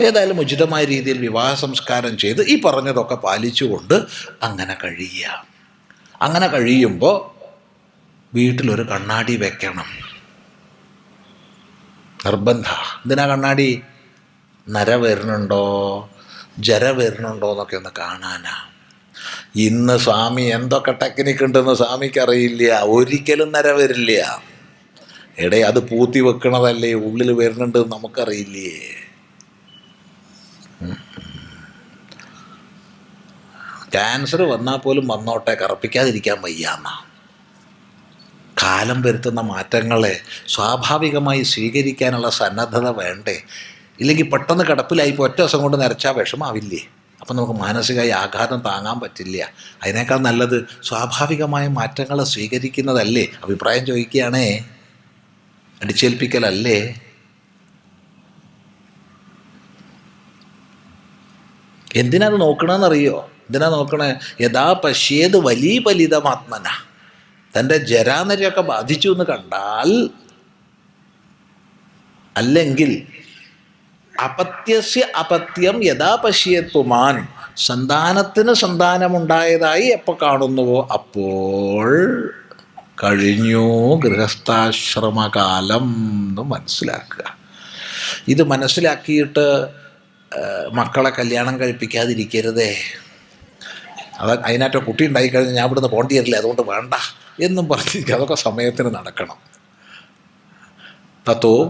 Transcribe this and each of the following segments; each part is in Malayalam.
ഏതായാലും ഉചിതമായ രീതിയിൽ വിവാഹ സംസ്കാരം ചെയ്ത് ഈ പറഞ്ഞതൊക്കെ പാലിച്ചുകൊണ്ട് അങ്ങനെ കഴിയുക. അങ്ങനെ കഴിയുമ്പോൾ വീട്ടിലൊരു കണ്ണാടി വെക്കണം. നിർബന്ധ. എന്തിനാ കണ്ണാടി? നര വരുന്നുണ്ടോ? ജര വരുന്നുണ്ടോ എന്നൊക്കെ ഒന്ന് കാണാനാ. ഇന്ന് സ്വാമി എന്തൊക്കെ ടെക്നിക്ക് ഉണ്ടെന്ന് സ്വാമിക്ക് അറിയില്ല ഒരിക്കലും നര വരില്ല. എടേ അത് പൂത്തി വെക്കണതല്ലേ ഉള്ളിൽ വരുന്നുണ്ട് നമുക്കറിയില്ലേ? ക്യാൻസർ വന്നാൽ പോലും വന്നോട്ടെ കറപ്പിക്കാതിരിക്കാൻ വയ്യാന്ന കാലം വരുത്തുന്ന മാറ്റങ്ങളെ സ്വാഭാവികമായി സ്വീകരിക്കാനുള്ള സന്നദ്ധത വേണ്ടേ? ഇല്ലെങ്കിൽ പെട്ടെന്ന് കിടപ്പിലായിപ്പോൾ ഒറ്റ ദിവസം കൊണ്ട് നരച്ചാൽ വിഷമാവില്ലേ? അപ്പം നമുക്ക് മാനസികമായി ആഘാതം താങ്ങാൻ പറ്റില്ല. അതിനേക്കാൾ നല്ലത് സ്വാഭാവികമായ മാറ്റങ്ങളെ സ്വീകരിക്കുന്നതല്ലേ? അഭിപ്രായം ചോദിക്കുകയാണേ. അടിച്ചേൽപ്പിക്കലല്ലേ? എന്തിനാ അത് നോക്കണമെന്നറിയോ എന്തിനാ നോക്കണേ? യഥാ പശ്യേത് വലിയ ഫലിതമാത്മന തന്റെ ജരാനരയൊക്കെ ബാധിച്ചു എന്ന് കണ്ടാൽ അല്ലെങ്കിൽ അപത്യസ്യ അപത്യം യഥാ പശ്യേത്തുമാൻ സന്താനത്തിന് സന്താനമുണ്ടായതായി എപ്പോൾ കാണുന്നുവോ? അപ്പോൾ കഴിഞ്ഞു ഗൃഹസ്ഥാശ്രമകാലം എന്ന് മനസ്സിലാക്കുക. ഇത് മനസ്സിലാക്കിയിട്ട് മക്കളെ കല്യാണം കഴിപ്പിക്കാതിരിക്കരുതേ. അത് അതിനകത്ത് കുട്ടി ഉണ്ടായിക്കഴിഞ്ഞാൽ ഞാൻ ഇവിടുന്ന് പോണ്ടി വരില്ല അതുകൊണ്ട് വേണ്ട എന്നും പറഞ്ഞിരിക്കുക. അതൊക്കെ സമയത്തിന് നടക്കണം. തത്തോ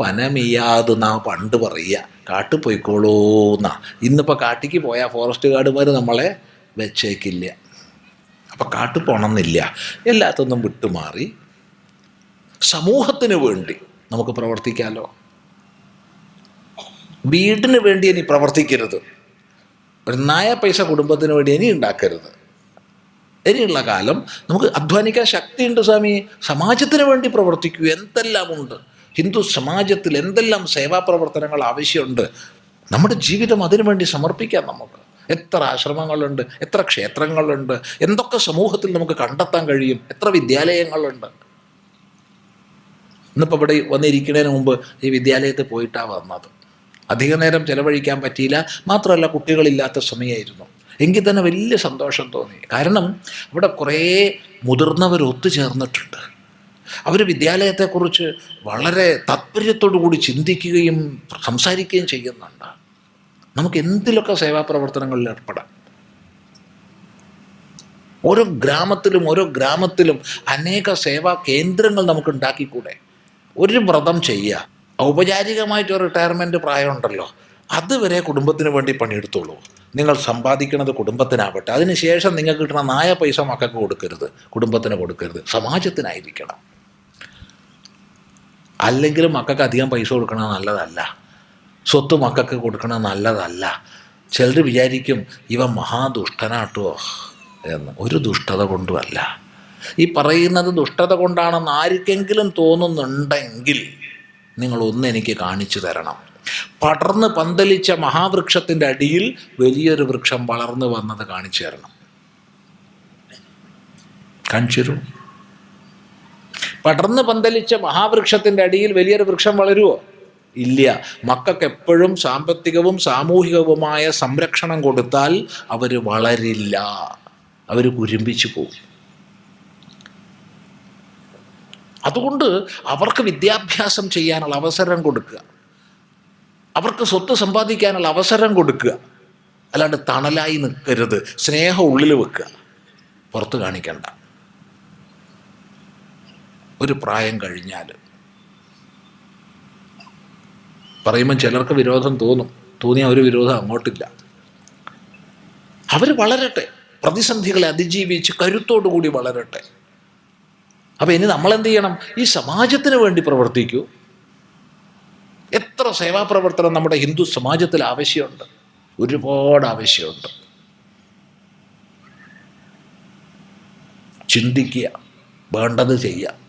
നാ പണ്ട് പറയുക. കാട്ടു പോയിക്കോളൂന്നാ ഇന്നിപ്പോൾ കാട്ടിക്ക് പോയാൽ ഫോറസ്റ്റ് ഗാർഡുമാർ നമ്മളെ വെച്ചേക്കില്ല. അപ്പം കാട്ടു എന്നില്ല എല്ലാത്തൊന്നും വിട്ടുമാറി. സമൂഹത്തിന് വേണ്ടി നമുക്ക് പ്രവർത്തിക്കാമല്ലോ വീടിന് വേണ്ടി ഇനി പ്രവർത്തിക്കരുത്. ഒരു നായ പൈസ കുടുംബത്തിന് വേണ്ടി ഇനി ഉണ്ടാക്കരുത്. ഇനിയുള്ള കാലം നമുക്ക് അധ്വാനിക്കാൻ ശക്തിയുണ്ട് സ്വാമി. സമാജത്തിന് വേണ്ടി പ്രവർത്തിക്കൂ. എന്തെല്ലാമുണ്ട് ഹിന്ദു സമാജത്തിൽ എന്തെല്ലാം സേവാ പ്രവർത്തനങ്ങൾ ആവശ്യമുണ്ട്? നമ്മുടെ ജീവിതം അതിനു വേണ്ടി സമർപ്പിക്കാം നമുക്ക്. എത്ര ആശ്രമങ്ങളുണ്ട്? എത്ര ക്ഷേത്രങ്ങളുണ്ട്? എന്തൊക്കെ സമൂഹത്തിൽ നമുക്ക് കണ്ടെത്താൻ കഴിയും? എത്ര വിദ്യാലയങ്ങളുണ്ട്? ഇന്നിപ്പോൾ ഇവിടെ വന്നിരിക്കുന്നതിന് മുമ്പ് ഈ വിദ്യാലയത്തിൽ പോയിട്ടാണ് വന്നത്. അധിക നേരം ചെലവഴിക്കാൻ പറ്റിയില്ല. മാത്രമല്ല കുട്ടികളില്ലാത്ത സമയമായിരുന്നു എങ്കിൽ തന്നെ വലിയ സന്തോഷം തോന്നി. കാരണം അവിടെ കുറേ മുതിർന്നവർ ഒത്തുചേർന്നിട്ടുണ്ട്. അവർ വിദ്യാലയത്തെക്കുറിച്ച് വളരെ താല്പര്യത്തോടു കൂടി ചിന്തിക്കുകയും സംസാരിക്കുകയും ചെയ്യുന്നുണ്ട്. നമുക്ക് എന്തിലൊക്കെ സേവാ പ്രവർത്തനങ്ങളിൽ ഏർപ്പെടാം? ഓരോ ഗ്രാമത്തിലും ഓരോ ഗ്രാമത്തിലും അനേക സേവാ കേന്ദ്രങ്ങൾ നമുക്ക് ഉണ്ടാക്കിക്കൂടെ ഒരു വ്രതം ചെയ്യുക. ഔപചാരികമായിട്ട് റിട്ടയർമെന്റ് പ്രായമുണ്ടല്ലോ. അതുവരെ കുടുംബത്തിന് വേണ്ടി പണിയെടുത്തോളൂ. നിങ്ങൾ സമ്പാദിക്കുന്നത് കുടുംബത്തിനാവട്ടെ. അതിനുശേഷം നിങ്ങൾക്ക് കിട്ടുന്ന നായ പൈസ മക്കൾക്ക് കൊടുക്കരുത്. കുടുംബത്തിന് കൊടുക്കരുത്. സമാജത്തിനായിരിക്കണം. അല്ലെങ്കിൽ മക്കൾക്ക് അധികം പൈസ കൊടുക്കണത് നല്ലതല്ല. സ്വത്ത് മക്കൾക്ക് കൊടുക്കണത് നല്ലതല്ല. ചിലർ വിചാരിക്കും ഇവ മഹാദുഷ്ടനാട്ടോ എന്ന്. ഒരു ദുഷ്ടത കൊണ്ടുമല്ല. ഈ പറയുന്നത് ദുഷ്ടത കൊണ്ടാണെന്ന് ആർക്കെങ്കിലും തോന്നുന്നുണ്ടെങ്കിൽ നിങ്ങൾ ഒന്ന് എനിക്ക് കാണിച്ചു തരണം. പടർന്ന് പന്തലിച്ച മഹാവൃക്ഷത്തിന്റെ അടിയിൽ വലിയൊരു വൃക്ഷം വളർന്നു വന്നത് കാണിച്ചു തരണം. കാണിച്ചു പടർന്ന് പന്തലിച്ച മഹാവൃക്ഷത്തിന്റെ അടിയിൽ വലിയൊരു വൃക്ഷം വളരുമോ ഇല്ല. മക്കൾക്ക് എപ്പോഴും സാമ്പത്തികവും സാമൂഹികവുമായ സംരക്ഷണം കൊടുത്താൽ അവർ വളരില്ല. അവർ കുരുമ്പിച്ചു പോകും അതുകൊണ്ട് അവർക്ക് വിദ്യാഭ്യാസം ചെയ്യാനുള്ള അവസരം കൊടുക്കുക. അവർക്ക് സ്വത്ത് സമ്പാദിക്കാനുള്ള അവസരം കൊടുക്കുക. അല്ലാണ്ട് തണലായി നിൽക്കരുത്. സ്നേഹം ഉള്ളിൽ വെക്കുക. പുറത്ത് കാണിക്കണ്ട. ഒരു പ്രായം കഴിഞ്ഞാൽ പറയുമ്പോൾ ചിലർക്ക് വിരോധം തോന്നും. തോന്നിയ ഒരു വിരോധം അങ്ങോട്ടില്ല. അവർ വളരട്ടെ. പ്രതിസന്ധികളെ അതിജീവിച്ച് കരുത്തോടു കൂടി വളരട്ടെ. അപ്പം ഇനി നമ്മൾ എന്ത് ചെയ്യണം? ഈ സമാജത്തിന് വേണ്ടി പ്രവർത്തിക്കൂ. എത്ര സേവാപ്രവർത്തനം നമ്മുടെ ഹിന്ദു സമാജത്തിൽ ആവശ്യമുണ്ട്? ഒരുപാട് ആവശ്യമുണ്ട്. ചിന്തിക്കുക വേണ്ടത് ചെയ്യുക.